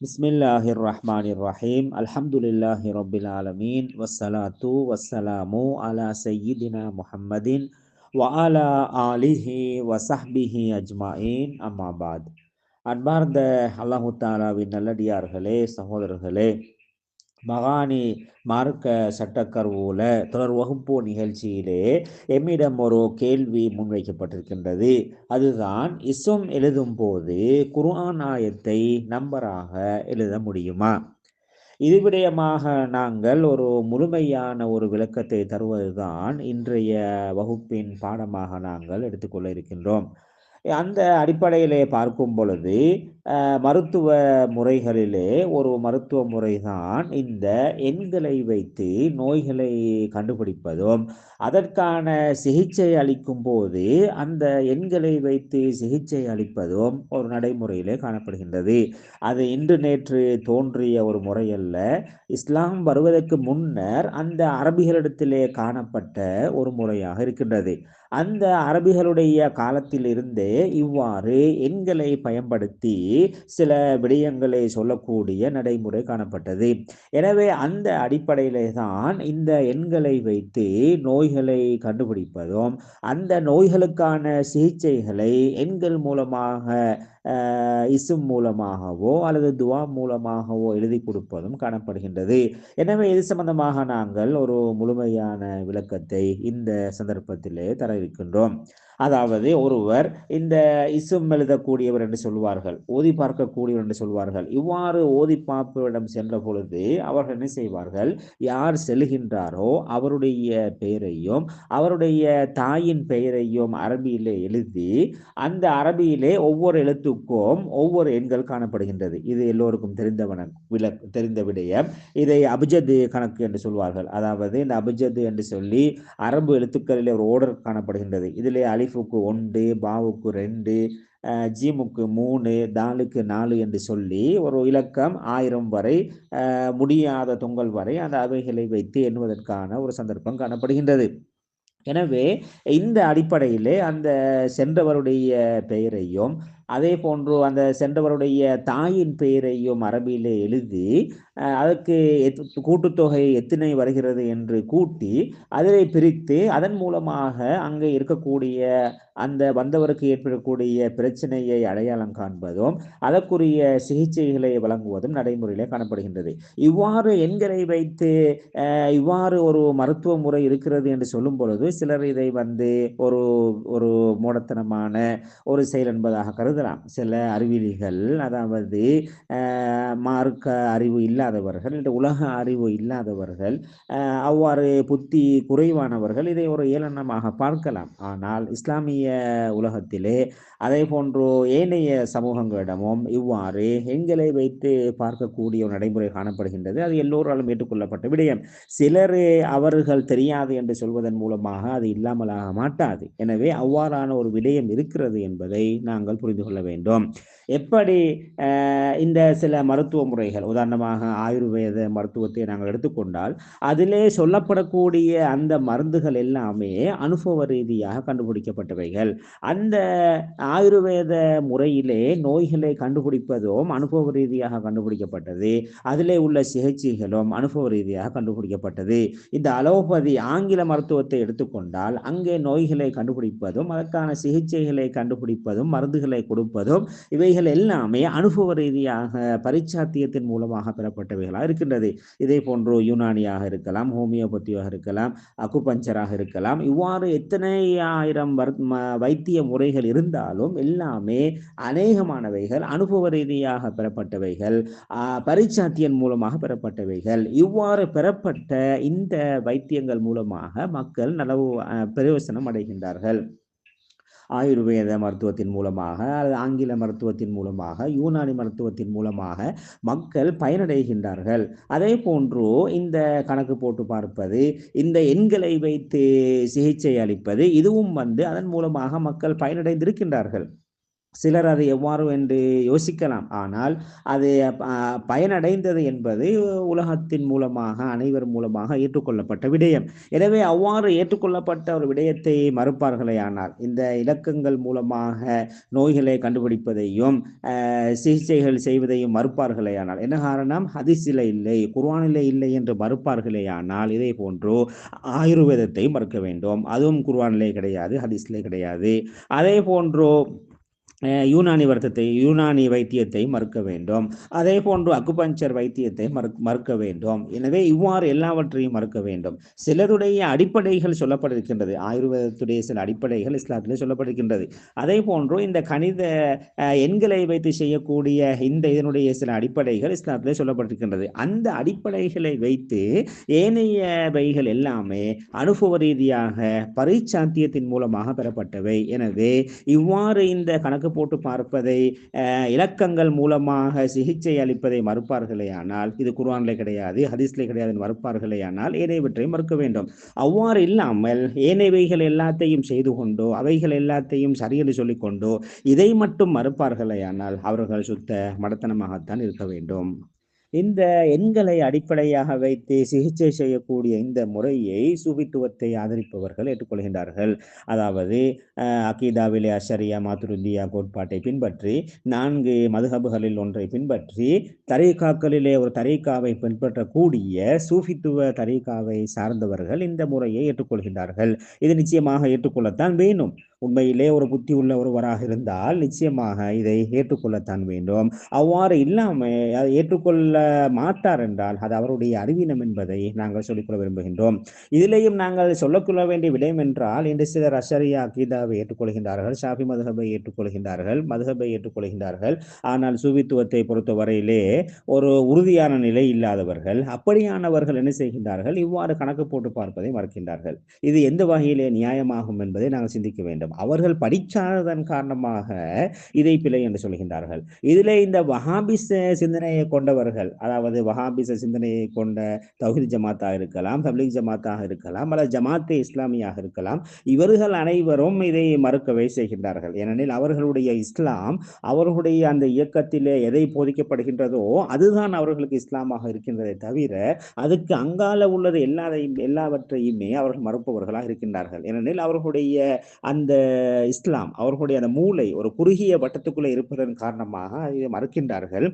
بسم الله الرحمن الرحيم الحمد لله رب العالمين والصلاة والسلام على سيدنا محمد وعلى آله وصحبه أجمعين أما بعد அன்பார்ந்த அல்லாஹு தாலாவின் நல்லடியார்களே சகோதரர்களே மகானி மார்க்க சட்டக்கருவூல தொடர் வகுப்பு நிகழ்ச்சியிலே எம்மிடம் ஒரு கேள்வி முன்வைக்கப்பட்டிருக்கின்றது. அதுதான் இஸ்வம் எழுதும் போது குர்ஆன் ஆயத்தை நம்பராக எழுத முடியுமா? இது விடயமாக நாங்கள் ஒரு முழுமையான ஒரு விளக்கத்தை தருவதுதான் இன்றைய வகுப்பின் பாடமாக நாங்கள் எடுத்துக்கொள்ள இருக்கின்றோம். அந்த அடிப்படையிலே பார்க்கும் பொழுது மருத்துவ முறைகளிலே ஒரு மருத்துவ முறைதான் இந்த எண்களை வைத்து நோய்களை கண்டுபிடிப்பதும் அதற்கான சிகிச்சை அளிக்கும் போது அந்த எண்களை வைத்து சிகிச்சை அளிப்பதும் ஒரு நடைமுறையிலே காணப்படுகின்றது. அது இன்று நேற்று தோன்றிய ஒரு முறையல்ல. இஸ்லாம் வருவதற்கு முன்னர் அந்த அரபிகளிடத்திலே காணப்பட்ட ஒரு முறையாக இருக்கின்றது. அந்த அரபிகளுடைய காலத்திலிருந்தே இவ்வாறு எண்களை பயன்படுத்தி சில விடயங்களை சொல்லக்கூடிய நடைமுறை காணப்பட்டது. எனவே அந்த அடிப்படையிலே தான் இந்த எண்களை வைத்து நோய்களை கண்டுபிடிப்பதும் அந்த நோய்களுக்கான சிகிச்சைகளை எண்கள் மூலமாக இசும் மூலமாகவோ அல்லது துவா மூலமாகவோ எழுதி கொடுப்பதும் காணப்படுகின்றது. எனவே இது சம்பந்தமாக நாங்கள் ஒரு முழுமையான விளக்கத்தை இந்த சந்தர்ப்பத்திலே தர இருக்கின்றோம். அதாவது ஒருவர் இந்த இசும் எழுதக்கூடியவர் என்று சொல்வார்கள் ஓதி பார்க்கக்கூடியவர் என்று சொல்வார்கள். இவ்வாறு ஓதி பார்ப்பவரிடம் சென்ற பொழுது அவர்கள் என்ன செய்வார்கள்? யார் செல்கின்றாரோ அவருடைய பெயரையும் அவருடைய தாயின் பெயரையும் அரபியிலே எழுதி அந்த அரபியிலே ஒவ்வொரு எழுத்துக்கும் ஒவ்வொரு எண்கள் காணப்படுகின்றது. இது எல்லோருக்கும் தெரிந்தவன விளக் தெரிந்த விடயம். இதை அபிஜது கணக்கு என்று சொல்வார்கள். அதாவது இந்த அபிஜது என்று சொல்லி அரபு எழுத்துக்களிலே ஒரு ஓடர் காணப்படுகின்றது. இதிலே அலிஃபுக்கு ஒன்று பாவுக்கு ரெண்டு ஜிமுக்கு மூணு தாலுக்கு நாலு என்று சொல்லி ஒரு இலக்கம் ஆயிரம் வரை முடியாத தொங்கல் வரை அந்த அவைகளை வைத்து எண்ணுவதற்கான ஒரு சந்தர்ப்பம் காணப்படுகின்றது. எனவே இந்த அடிப்படையிலே அந்த சென்றவருடைய பெயரையும் அதே போன்று அந்த சென்றவருடைய தாயின் பெயரையும் அரபியிலே எழுதி அதற்கு கூட்டுத்தொகை எத்தனை வருகிறது என்று கூட்டி அதை பிரித்து அதன் மூலமாக அங்கே இருக்கக்கூடிய அந்த வந்தவருக்கு ஏற்படக்கூடிய பிரச்சனையை அடையாளம் காண்பதும் அதற்குரிய சிகிச்சைகளை வழங்குவதும் நடைமுறையிலே காணப்படுகின்றது. இவ்வாறு எண்களை வைத்து இவ்வாறு ஒரு மருத்துவ முறை இருக்கிறது என்று சொல்லும் பொழுது சிலர் இதை வந்து ஒரு ஒரு மூடத்தனமான ஒரு செயல் என்பதாக எழுதலாம் சில அறிவிலிகள் அதாவது மார்க்க அறிவு இல்லாதவர்கள் இல்லை உலக அறிவு இல்லாதவர்கள் அவ்வாறு புத்தி குறைவானவர்கள் இதை ஒரு ஏளனமாக பார்க்கலாம். ஆனால் இஸ்லாமிய உலகத்திலே அதே போன்று ஏனைய சமூகங்களிடமும் இவ்வாறு எண்களை வைத்து பார்க்கக்கூடிய ஒரு நடைமுறை காணப்படுகின்றது. அது எல்லோராலும் ஏற்றுக்கொள்ளப்பட்ட விடயம். சிலர் அவர்கள் தெரியாது என்று சொல்வதன் மூலமாக அது இல்லாமலாக மாட்டாது. எனவே அவ்வாறான ஒரு விடயம் இருக்கிறது என்பதை நாங்கள் புரிந்து கொள்ள வேண்டும். எப்படி இந்த சில மருத்துவ முறைகள் உதாரணமாக ஆயுர்வேத மருத்துவத்தை நாங்கள் எடுத்துக்கொண்டால் அதிலே சொல்லப்படக்கூடிய அந்த மருந்துகள் எல்லாமே அனுபவ ரீதியாக கண்டுபிடிக்கப்பட்டவைகள். அந்த ஆயுர்வேத முறையிலே நோய்களை கண்டுபிடிப்பதும் அனுபவ ரீதியாக கண்டுபிடிக்கப்பட்டது. அதிலே உள்ள சிகிச்சைகளும் அனுபவ ரீதியாக கண்டுபிடிக்கப்பட்டது. இந்த அலோபதி ஆங்கில மருத்துவத்தை எடுத்துக்கொண்டால் அங்கே நோய்களை கண்டுபிடிப்பதும் அதற்கான சிகிச்சைகளை கண்டுபிடிப்பதும் மருந்துகளை கொடுப்பதும் இவைகள் எல்லாமே அனுபவ ரீதியாக பரிச்சாத்தியத்தின் மூலமாக பெறப்பட்டவைகளாக இருக்கின்றது. இதே போன்று யூனானியாக இருக்கலாம் ஹோமியோபதியாக இருக்கலாம் அக்குபஞ்சராக இருக்கலாம். இவ்வாறு எத்தனை ஆயிரம் வைத்திய முறைகள் இருந்தாலும் எல்லாமே அநேகமானவைகள் அனுபவ ரீதியாக பெறப்பட்டவைகள் பரிச்சாத்தியன் மூலமாக பெறப்பட்டவைகள். இவ்வாறு பெறப்பட்ட இந்த வைத்தியங்கள் மூலமாக மக்கள் நலவு பிரயோசனம் அடைகின்றார்கள். ஆயுர்வேத மருத்துவத்தின் மூலமாக அல்லது ஆங்கில மருத்துவத்தின் மூலமாக யூனானி மருத்துவத்தின் மூலமாக மக்கள் பயனடைகின்றார்கள். அதே போன்று இந்த கணக்கு போட்டு பார்ப்பது இந்த எண்களை வைத்து சிகிச்சை அளிப்பது இதுவும் வந்து அதன் மூலமாக மக்கள் பயனடைந்திருக்கின்றார்கள். சிலர் அது எவ்வாறு என்று யோசிக்கலாம். ஆனால் அது பயனடைந்தது என்பது உலகத்தின் மூலமாக அனைவர் மூலமாக ஏற்றுக்கொள்ளப்பட்ட விடயம். எனவே அவ்வாறு ஏற்றுக்கொள்ளப்பட்ட ஒரு விடயத்தை மறுப்பார்களே ஆனால் இந்த இலக்கங்கள் மூலமாக நோய்களை கண்டுபிடிப்பதையும் சிகிச்சைகள் செய்வதையும் மறுப்பார்களே ஆனால் என்ன காரணம்? ஹதிசில இல்லை குர்ஆனிலே இல்லை என்று மறுப்பார்களே ஆனால் இதே போன்று ஆயுர்வேதத்தை மறுக்க வேண்டும். அதுவும் குர்வானிலே கிடையாது ஹதிசிலே கிடையாது. அதே போன்று யூனானி வருத்தத்தை யூனானி வைத்தியத்தை மறுக்க வேண்டும். அதே போன்று அக்குபஞ்சர் வைத்தியத்தை மறு மறுக்க வேண்டும். எனவே இவ்வாறு எல்லாவற்றையும் மறுக்க வேண்டும். சிலருடைய அடிப்படைகள் சொல்லப்பட்டிருக்கின்றது. ஆயுர்வேதத்துடைய சில அடிப்படைகள் இஸ்லாத்திலே சொல்லப்பட்டிருக்கின்றது. அதே போன்று இந்த கணித எண்களை வைத்து செய்யக்கூடிய இந்த இதனுடைய சில அடிப்படைகள் இஸ்லாத்திலே சொல்லப்பட்டிருக்கின்றது. அந்த அடிப்படைகளை வைத்து ஏனையவைகள் எல்லாமே அனுபவ ரீதியாக பரிச்சாத்தியத்தின் மூலமாக பெறப்பட்டவை. எனவே இவ்வாறு இந்த கணக்கு போட்டு பார்ப்பதை இலக்கங்கள் மூலமாக சிகிச்சை அளிப்பதை மறுப்பார்களே ஆனால் இது குர்ஆனிலே கிடையாது ஹதீஸ்ல கிடையாது மறுப்பார்களே ஆனால் ஏனையவற்றை மறுக்க வேண்டும். அவ்வாறு இல்லாமல் ஏனையவைகள் எல்லாத்தையும் செய்து கொண்டோ அவைகள் எல்லாத்தையும் சரியென்று சொல்லிக்கொண்டோ இதை மட்டும் மறுப்பார்களே ஆனால் அவர்கள் சுத்த மடத்தனமாகத்தான் இருக்க வேண்டும். இந்த எண்களை அடிப்படையாக வைத்து சிகிச்சை செய்யக்கூடிய இந்த முறையை சூபித்துவத்தை ஆதரிப்பவர்கள் ஏற்றுக்கொள்கின்றார்கள். அதாவது அகீதாவிலே அஷரியா மாத்துருந்தியா கோட்பாட்டை பின்பற்றி நான்கு மதுஹபுகளில் ஒன்றை பின்பற்றி தரீகாக்களிலே ஒரு தரீகாவை பின்பற்றக்கூடிய சூஃபித்துவ தரீகாவை சார்ந்தவர்கள் இந்த முறையை ஏற்றுக்கொள்கின்றார்கள். இது நிச்சயமாக ஏற்றுக்கொள்ளத்தான் வேணும். உண்மையிலே ஒரு புத்தி உள்ள ஒருவராக இருந்தால் நிச்சயமாக இதை ஏற்றுக்கொள்ளத்தான் வேண்டும். அவ்வாறு இல்லாமல் ஏற்றுக்கொள்ள மாட்டார் என்றால் அது அவருடைய அறிவீனம் என்பதை நாங்கள் சொல்லிக்கொள்ள விரும்புகின்றோம். இதிலேயும் நாங்கள் சொல்லக்கொள்ள வேண்டிய விடயம் என்றால் இன்று சிலர் அஷரியா அகீதாவை ஏற்றுக்கொள்கின்றார்கள் ஷாஃபி மதுஹபை ஏற்றுக்கொள்கின்றார்கள் மதுஹபை ஏற்றுக்கொள்கின்றார்கள். ஆனால் சூவித்துவத்தை பொறுத்தவரையிலே ஒரு உறுதியான நிலை இல்லாதவர்கள் அப்படியானவர்கள் என்ன செய்கின்றார்கள் இவ்வாறு கணக்கு போட்டு பார்ப்பதை மறக்கின்றார்கள். இது எந்த வகையிலே நியாயமாகும் என்பதை நாங்கள் சிந்திக்க வேண்டும். அவர்கள் படிக்காததன் காரணமாக இதை பிழை என்று சொல்கின்றார்கள். இதிலே இந்த வஹாபிச சிந்தனையை கொண்டவர்கள் அதாவது வஹாபிச சிந்தனையை கொண்ட தௌஹித் ஜமாத்தாக இருக்கலாம் தப்லீக் ஜமாத்தாக இருக்கலாம் அல்லது ஜமாத்தே இஸ்லாமியாக இருக்கலாம் இவர்கள் அனைவரும் இதை மறுக்கவே செய்கின்றார்கள். ஏனெனில் அவர்களுடைய இஸ்லாம் அவர்களுடைய அந்த இயக்கத்திலே எதை போதிக்கப்படுகின்றதோ அதுதான் அவர்களுக்கு இஸ்லாமாக இருக்கின்றதை தவிர அதுக்கு அங்கால உள்ளது எல்லாதையும் எல்லாவற்றையுமே அவர்கள் மறுப்பவர்களாக இருக்கின்றார்கள். ஏனெனில் அவர்களுடைய அந்த இஸ்லாம் அவர்களுடைய அந்த மூளை ஒரு குறுகிய வட்டத்துக்குள்ளே இருப்பதன் காரணமாக இதை மறுக்கின்றார்கள்.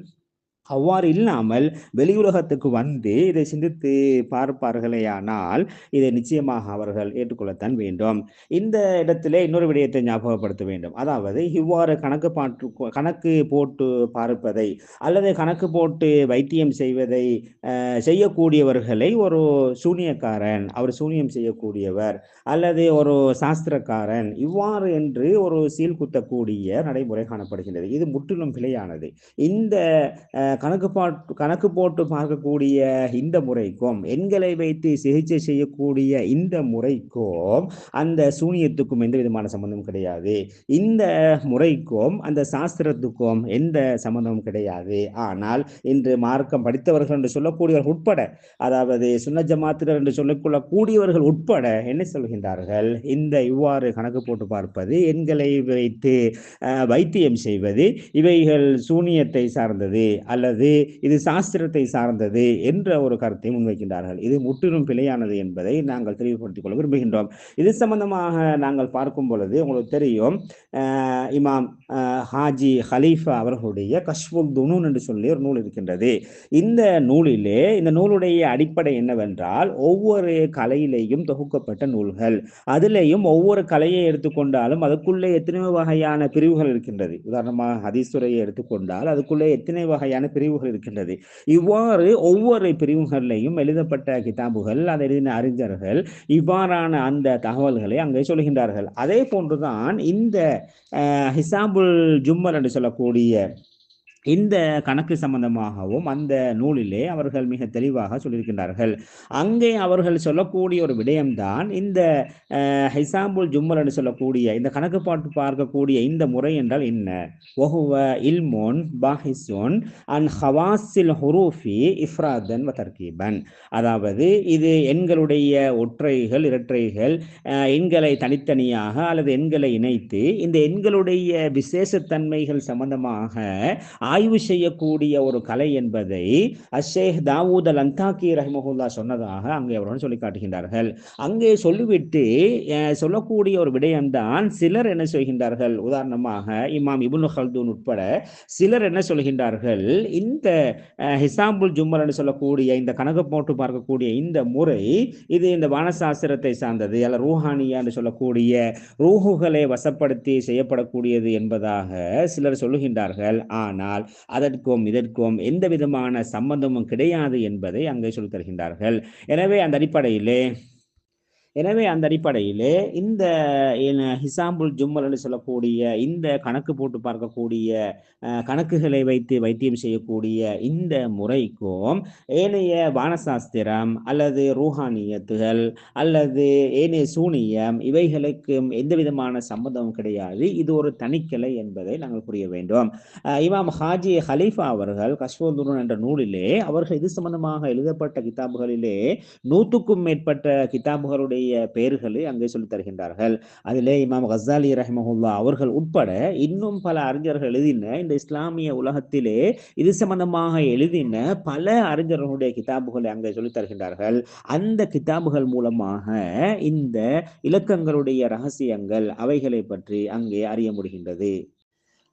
அவ்வாறு இல்லாமல் வெளியுலகத்துக்கு வந்து இதை சிந்தித்து பார்ப்பார்களேயானால் இதை நிச்சயமாக அவர்கள் ஏற்றுக்கொள்ளத்தான் வேண்டும். இந்த இடத்திலே இன்னொரு விடயத்தை ஞாபகப்படுத்த வேண்டும். அதாவது இவ்வாறு கணக்கு பாட்டு கணக்கு போட்டு பார்ப்பதை அல்லது கணக்கு போட்டு வைத்தியம் செய்வதை செய்யக்கூடியவர்களை ஒரு சூனியக்காரன் அவர் சூனியம் செய்யக்கூடியவர் அல்லது ஒரு சாஸ்திரக்காரன் இவ்வாறு என்று ஒரு சீல் குத்தக்கூடிய நடைமுறை காணப்படுகின்றது. இது முற்றிலும் பிழையானது. இந்த கணக்கு பாட்டு கணக்கு போட்டு பார்க்கக்கூடிய இந்த முறைக்கும் எண்களை வைத்து சிகிச்சை செய்யக்கூடிய இந்த முறைக்கும் அந்த சூனியத்துக்கும் எந்த விதமான சம்பந்தமும் கிடையாது. இந்த முறைக்கும் அந்த சாஸ்திரத்துக்கும் எந்த சம்பந்தமும் கிடையாது. ஆனால் இன்று மார்க்கம் படித்தவர்கள் என்று சொல்லக்கூடியவர்கள் உட்பட அதாவது சுன்ன ஜமாத்தினர் என்று சொல்லிக்கொள்ளக்கூடியவர்கள் உட்பட என்ன சொல்கின்றார்கள்? இந்த இவ்வாறு கணக்கு போட்டு பார்ப்பது எண்களை வைத்து வைத்தியம் செய்வது இவைகள் சூனியத்தை சார்ந்தது அல்லது இது சாஸ்திரத்தை சார்ந்தது என்ற ஒரு கருத்தை முன்வைக்கின்றார்கள். இது முற்றிலும் பிழையானது என்பதை நாங்கள் தெளிவுபடுத்திக் கொள்ள விரும்புகின்றோம். இது சம்பந்தமாக நாங்கள் பார்க்கும் பொழுது உங்களுக்கு தெரியும் இமாம் ஹாஜி ஹலீஃபா அவர்களுடைய கஷ்புல் துனூன் என்று சொல்லி ஒரு நூல் இருக்கின்றது. இந்த நூலிலே இந்த நூலுடைய அடிப்படை என்னவென்றால் ஒவ்வொரு கலையிலேயும் தொகுக்கப்பட்ட நூல்கள். அதிலேயும் ஒவ்வொரு கலையை எடுத்துக்கொண்டாலும் அதுக்குள்ளே எத்தனையோ வகையான பிரிவுகள் இருக்கின்றது. உதாரணமாக ஹதீஸ்துறையை எடுத்துக்கொண்டால் அதுக்குள்ளே எத்தனை வகையான பிரிவுகள் இருக்கின்றது. இவ்வாறு ஒவ்வொரு பிரிவுகளிலையும் எழுதப்பட்ட கிதாபுகள் அதை எழுதின அறிஞர்கள் இவ்வாறான அந்த தகவல்களை அங்கே சொல்கின்றார்கள். அதே போன்றுதான் இந்த அஹ், ஹிசாபுல் ஜும்மல் என்று சொல்லக்கூடிய இந்த கணக்கு சம்பந்தமாகவும் அந்த நூலிலே அவர்கள் மிக தெளிவாக சொல்லியிருக்கின்றார்கள். அங்கே அவர்கள் சொல்லக்கூடிய ஒரு விடயம்தான் இந்த ஹிசாம்புல் ஜும்மல் என்று சொல்லக்கூடிய இந்த கணக்கு பாட்டு பார்க்கக்கூடிய இந்த முறை என்றால் என்ன? ஒஹுவ இல்மோன் பாஹிசோன் அன் ஹவாசில் ஹுரூஃபி இஃப்ராதன் வதர்கீபன் அதாவது இது எண்களுடைய ஒற்றைகள் இரட்டைகள் எண்களை தனித்தனியாக அல்லது எண்களை இணைத்து இந்த எண்களுடைய விசேஷத்தன்மைகள் சம்பந்தமாக ஆய்வு செய்யக்கூடிய ஒரு கலை என்பதை அஷேக் தாவூத் அல் அந்தாக்கி ரஹ்மஹுல்லா சொன்னதாக அங்கே அவர்கள் சொல்லி காட்டுகின்றார்கள். அங்கே சொல்லிவிட்டு சொல்லக்கூடிய ஒரு விடயம்தான் சிலர் என்ன சொல்கின்றார்கள். உதாரணமாக இமாம் இபுன் ஹல்தூன் உட்பட சிலர் என்ன சொல்கின்றார்கள். இந்த ஹிசாம்புல் ஜும்மர் ஜும்மல் என்று சொல்லக்கூடிய இந்த கணக்கு போட்டு பார்க்கக்கூடிய இந்த முறை இது இந்த வானசாஸ்திரத்தை சார்ந்தது. அல்ல ரூஹானியா என்று சொல்லக்கூடிய ரூஹுகளை வசப்படுத்தி செய்யப்படக்கூடியது என்பதாக சிலர் சொல்லுகின்றார்கள். ஆனால் அதற்கும் இதற்கும் எந்த விதமான சம்பந்தமும் கிடையாது என்பதை அங்கே சொல்லி தருகின்றார்கள் எனவே அந்த அடிப்படையிலே எனவே அந்த அடிப்படையிலே இந்த ஹிசாம்புல் ஜும்மல் என்று சொல்லக்கூடிய இந்த கணக்கு போட்டு பார்க்கக்கூடிய கணக்குகளை வைத்து வைத்தியம் செய்யக்கூடிய இந்த முறைக்கும் ஏனைய வானசாஸ்திரம் அல்லது ரூஹானியத்துகள் அல்லது ஏனைய சூனியம் இவைகளுக்கும் எந்த விதமான சம்பந்தமும் கிடையாது. இது ஒரு தனிக்கலை என்பதை நாங்கள் புரிய வேண்டும். இமாம் ஹாஜி ஹலீஃபா அவர்கள் கஷ்மோதுரன் என்ற நூலிலே அவர்கள் இது சம்பந்தமாக எழுதப்பட்ட கிதாபுகளிலே நூற்றுக்கும் மேற்பட்ட கிதாபுகளுடைய பெயர்களை அங்கே சொல்லி தருகின்றார்கள். அதிலே இமாம் கசாலி ரஹ்மஹுல்லா அவர்கள் உட்பட இன்னும் பல அறிஞர்கள் எழுதின இந்த இஸ்லாமிய உலகத்திலே இது சம்பந்தமாக எழுதின பல அறிஞர்களுடைய கிதாபுகளை அங்கே சொல்லி தருகின்றார்கள். அந்த கிதாபுகள் மூலமாக இந்த இலக்கங்களுடைய ரகசியங்கள் அவைகளை பற்றி அங்கே அறிய முடிகின்றது.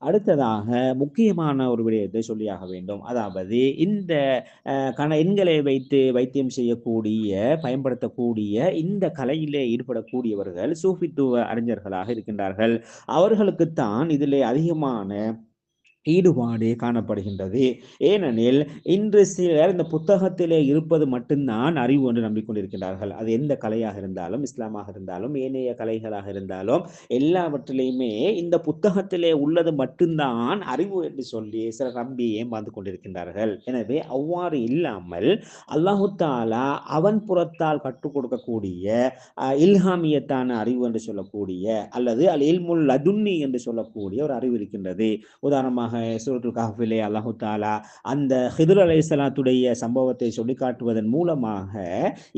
அடுத்ததாக முக்கியமான ஒரு விடயத்தை சொல்லியாக வேண்டும். அதாவது இந்த கண எண்களை வைத்து வைத்தியம் செய்யக்கூடிய பயன்படுத்தக்கூடிய இந்த கலையிலே ஈடுபடக்கூடியவர்கள் சூஃபித்துவ அறிஞர்களாக இருக்கின்றார்கள். அவர்களுக்குத்தான் இதிலே அதிகமான ஈடுபாடு காணப்படுகின்றது. ஏனெனில் இன்று சிலர் இந்த புத்தகத்திலே இருப்பது மட்டும்தான் அறிவு என்று நம்பிக்கொண்டிருக்கிறார்கள் அது எந்த கலையாக இருந்தாலும் இஸ்லாமாக இருந்தாலும் ஏனைய கலைகளாக இருந்தாலும் எல்லாவற்றிலையுமே இந்த புத்தகத்திலே உள்ளது மட்டும்தான் அறிவு என்று சொல்லி சிலர் நம்பி ஏமாந்து கொண்டிருக்கின்றார்கள். எனவே அவ்வாறு இல்லாமல் அல்லாஹு தாலா அவன் புறத்தால் கற்றுக் கொடுக்கக்கூடிய இல்ஹாமியத்தான அறிவு என்று சொல்லக்கூடிய அல்லது அல் இல்முல் லதுன்னி என்று சொல்லக்கூடிய ஒரு அறிவு இருக்கின்றது. உதாரணமாக சூரத்துல் காஃபிலே அல்லாஹு தாலா அந்த ஹிதுர் அலைஹிஸ்ஸலாத்துடைய சம்பவத்தை சொல்லி காட்டுவதன் மூலமாக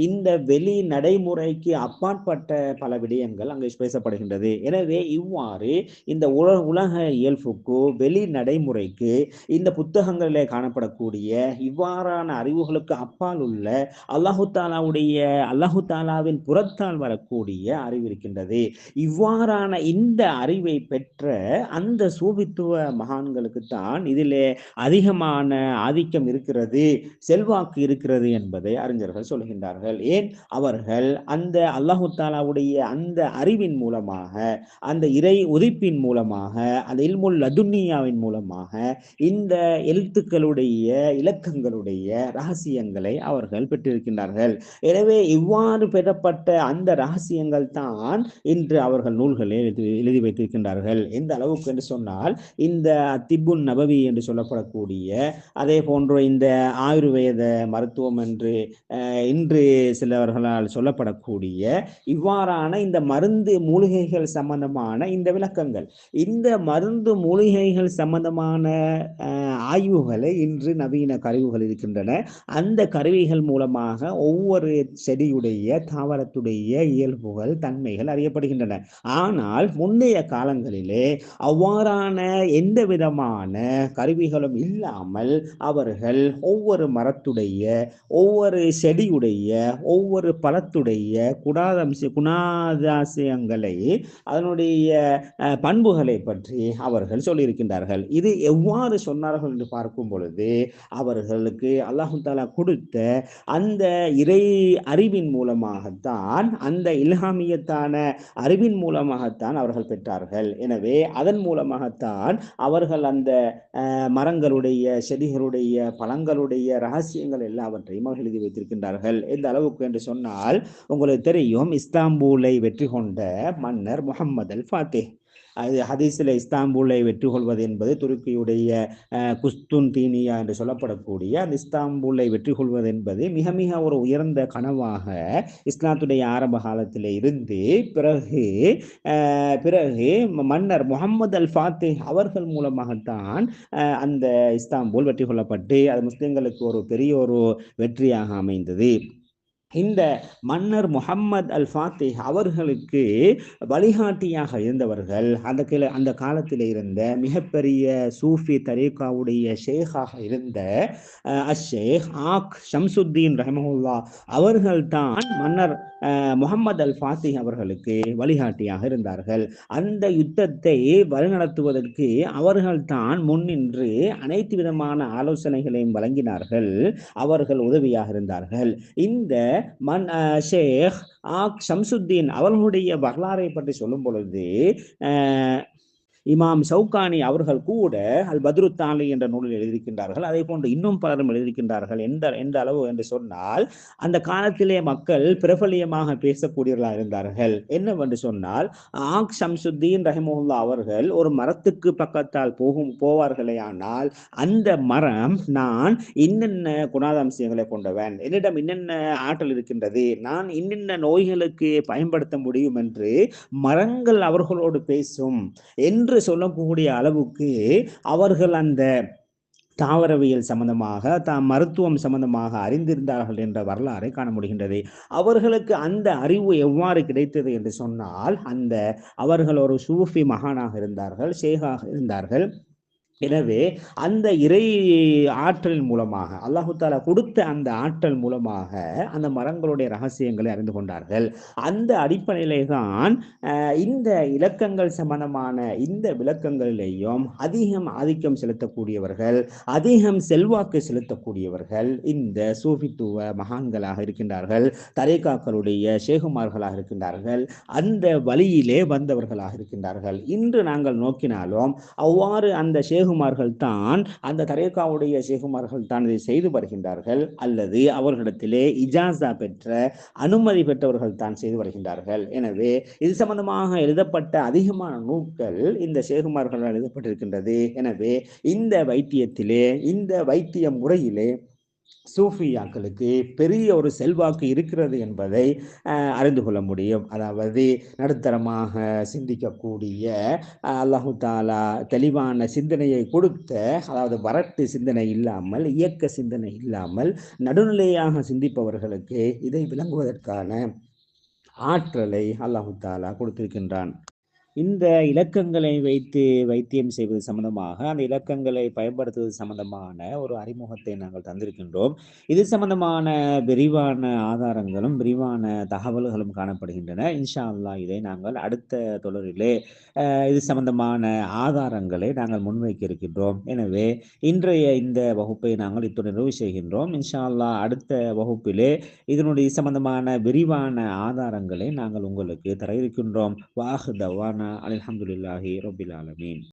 இந்த வெளி நடைமுறைக்கு அப்பாற்பட்ட பல விடயங்கள் அங்கே பேசப்படுகின்றது. எனவே இவ்வாறு இந்த உலக உலக இயல்புக்கு வெளி நடைமுறைக்கு இந்த புத்தகங்களிலே காணப்படக்கூடிய இவ்வாறான அறிவுகளுக்கு அப்பால் உள்ள அல்லாஹு தாலாவுடைய அல்லாஹு தாலாவின் புறத்தால் வரக்கூடிய அறிவு இருக்கின்றது. இவ்வாறான இந்த அறிவை பெற்ற அந்த சூபித்துவ மகான்களுக்குத்தான் இதிலே அதிகமான ஆதிக்கம் இருக்கிறது செல்வாக்கு இருக்கிறது என்பதை அறிஞர்கள் சொல்கின்றார்கள். ஏன்? அவர்கள் அந்த அல்லாஹு தாலாவுடைய அந்த அறிவின் மூலமாக அந்த இறை உதிப்பின் மூலமாக அந்த இல்முல் லதுன்னியாவின் மூலமாக இந்த எழுத்துக்களுடைய இலக்கங்களுடைய ரகசியங்களை அவர்கள் பெற்றிருக்கின்றார்கள். எனவே இவ்வாறு பெறப்பட்ட அந்த ரகசியங்கள் தான் இன்று அவர்கள் நூல்களை எழுதி எழுதி வைத்திருக்கின்றார்கள். எந்த அளவுக்கு என்று சொன்னால் இந்த திப்புன் நபவி என்று சொல்லப்படக்கூடிய அதே போன்று இந்த ஆயுர்வேத மருத்துவம் என்று இன்று சிலவர்களால் சொல்லப்படக்கூடிய இவ்வாறான இந்த மருந்து மூலிகைகள் சம்பந்தமான இந்த விளக்கங்கள். இந்த மருந்து மூலிகைகள் சம்பந்தமான ஆய்வுகளை இன்று நவீன கருவிகள் இருக்கின்றன. அந்த கருவிகள் மூலமாக ஒவ்வொரு செடியுடைய தாவரத்துடைய இயல்புகள் தன்மைகள் அறியப்படுகின்றன. ஆனால் முந்தைய காலங்களிலே அவ்வாறான எந்த விதமான கருவிகளும் இல்லாமல் அவர்கள் ஒவ்வொரு மரத்துடைய ஒவ்வொரு செடியுடைய ஒவ்வொரு பழத்துடைய குணாதம்ச குணாதாசியங்களை அதனுடைய பண்புகளை பற்றி அவர்கள் சொல்லியிருக்கின்றார்கள். இது எவ்வாறு சொன்னார்கள் என்று பார்க்கும் பொழுது அவர்களுக்கு அல்லாஹு தாலா கொடுத்த அந்த இறை அறிவின் மூலமாகத்தான் அந்த இல்ஹாமியத்தான அறிவின் மூலமாகத்தான் அவர்கள் பெற்றார்கள். எனவே அதன் மூலமாகத்தான் அவர்கள் அந்த அஹ், மரங்களுடைய செடிகளுடைய பழங்களுடைய ரகசியங்கள் எல்லாவற்றையும் அவர்கள் எழுதி வைத்திருக்கின்றார்கள். எந்த அளவுக்கு என்று சொன்னால் உங்களுக்கு தெரியும் இஸ்தாம்பூலை வெற்றி கொண்ட மன்னர் முகமது அல் ஃபாத்திஹ் ஹதீஸில் இஸ்தாம்பூலை வெற்றி கொள்வது என்பது துருக்கியுடைய குஸ்துன் தீனியா என்று சொல்லப்படக்கூடிய அந்த இஸ்தாம்பூலை வெற்றி கொள்வது என்பது மிக மிக ஒரு உயர்ந்த கனவாக இஸ்லாத்துடைய ஆரம்ப காலத்தில் இருந்து பிறகு பிறகு மன்னர் முகமது அல் ஃபாத்தே அவர்கள் மூலமாகத்தான் அந்த இஸ்தாம்பூல் வெற்றி கொள்ளப்பட்டு அது முஸ்லிம்களுக்கு ஒரு பெரிய ஒரு வெற்றியாக அமைந்தது. இந்த மன்னர் முகம்மது அல் ஃபாத்தி அவர்களுக்கு வழிகாட்டியாக இருந்தவர்கள் அந்த கிள அந்த காலத்தில் இருந்த மிகப்பெரிய சூஃபி தரீகாவுடைய ஷேகாக இருந்த அஷேக் ஆக் ஷம்சுத்தீன் ரஹமுல்லா அவர்கள்தான் மன்னர் முகமது அல் ஃபாத்தி அவர்களுக்கு வழிகாட்டியாக இருந்தார்கள். அந்த யுத்தத்தை வழிநடத்துவதற்கு அவர்கள் தான் முன்னின்று அனைத்து விதமான ஆலோசனைகளையும் வழங்கினார்கள். அவர்கள் உதவியாக இருந்தார்கள். இந்த மன் ஷேக் ஆக் ஷம்சுத்தீன் அவர்களுடைய வரலாறை பற்றி சொல்லும் பொழுது இமாம் சவுகானி அவர்கள் கூட அல் பத்ரு தாலி என்ற நூலில் எழுதியிருக்கின்றார்கள். அதே போன்று இன்னும் பலரும் எழுதியிருக்கின்றார்கள். எந்த எந்த அளவு என்று சொன்னால் அந்த காலத்திலே மக்கள் பிரபலியமாக பேசக்கூடியவர்களாக இருந்தார்கள். என்னவென்று சொன்னால் ஆக் சம்சுத்தீன் ரஹிமுல்லா அவர்கள் ஒரு மரத்துக்கு பக்கத்தால் போகும் போவார்களே ஆனால் அந்த மரம் நான் என்னென்ன குணாதாம்சியங்களை கொண்டவன் என்னிடம் என்னென்ன ஆற்றல் இருக்கின்றது நான் இன்னென்ன நோய்களுக்கு பயன்படுத்த முடியும் என்று மரங்கள் அவர்களோடு பேசும் என்று என்று சொல்லக்கூடிய அளவுக்கு அவர்கள் அந்த தாவரவியல் சம்பந்தமாக தாம் மருத்துவம் சம்பந்தமாக அறிந்திருந்தார்கள் என்ற வரலாறை காண முடிகின்றது. அவர்களுக்கு அந்த அறிவு எவ்வாறு கிடைத்தது என்று சொன்னால் அந்த அவர்கள் ஒரு சூஃபி மகானாக இருந்தார்கள் ஷேகாக இருந்தார்கள். எனவே அந்த இறை ஆற்றல் மூலமாக அல்லாஹு தாலா கொடுத்த அந்த ஆற்றல் மூலமாக அந்த மரங்களுடைய ரகசியங்களை அறிந்து கொண்டார்கள். அந்த அடிப்படையிலே தான் இந்த இலக்கங்கள் சம்பந்தமான இந்த விளக்கங்களிலேயும் அதிகம் ஆதிக்கம் செலுத்தக்கூடியவர்கள் அதிகம் செல்வாக்கு செலுத்தக்கூடியவர்கள் இந்த சூஃபித்துவ மகான்களாக இருக்கின்றார்கள் தரைக்காக்களுடைய ஷேகுமார்களாக இருக்கின்றார்கள் அந்த வழியிலே வந்தவர்களாக இருக்கின்றார்கள். இன்று நாங்கள் நோக்கினாலும் அவ்வாறு அந்த ஷேகு ஷேகுமார்கள் தான் அந்த தரேகாவுடைய ஷேகுமார்கள் தான் இதை செய்து வருகின்றார்கள். அல்லது அவர்களிடத்திலே இஜாசா பெற்ற அனுமதி பெற்றவர்கள் தான் செய்து வருகின்றார்கள். எனவே இது சம்பந்தமாக எழுதப்பட்ட அதிகமான நூல்கள் இந்த ஷேகுமார்கள் எழுதப்பட்டிருக்கின்றது. எனவே இந்த வைத்தியத்திலே இந்த வைத்திய முறையிலே சூஃபியாக்களுக்கு பெரிய ஒரு செல்வாக்கு இருக்கிறது என்பதை அறிந்து கொள்ள முடியும். அதாவது நடுத்தரமாக சிந்திக்கக்கூடிய அல்லாஹு தாலா தெளிவான சிந்தனையை கொடுத்த அதாவது வரட்டு சிந்தனை இல்லாமல் இயக்க சிந்தனை இல்லாமல் நடுநிலையாக சிந்திப்பவர்களுக்கு இதை விளங்குவதற்கான ஆற்றலை அல்லாஹு தாலா கொடுத்திருக்கின்றான். இந்த இலக்கங்களை வைத்து வைத்தியம் செய்வது சம்பந்தமாக அந்த இலக்கங்களை பயன்படுத்துவது சம்பந்தமான ஒரு அறிமுகத்தை நாங்கள் தந்திருக்கின்றோம். இது சம்பந்தமான விரிவான ஆதாரங்களும் விரிவான தகவல்களும் காணப்படுகின்றன. இன்ஷா அல்லா இதை நாங்கள் அடுத்த தொடரிலே இது சம்பந்தமான ஆதாரங்களை நாங்கள் முன்வைக்க இருக்கின்றோம். எனவே இன்றைய இந்த வகுப்பை நாங்கள் இத்துடன் நிறைவு செய்கின்றோம். இன்ஷா அல்லா அடுத்த வகுப்பிலே இதனுடைய சம்பந்தமான விரிவான ஆதாரங்களை நாங்கள் உங்களுக்கு தர இருக்கின்றோம். வாஹ் தவானா. وآخرنا الحمد لله رب العالمين.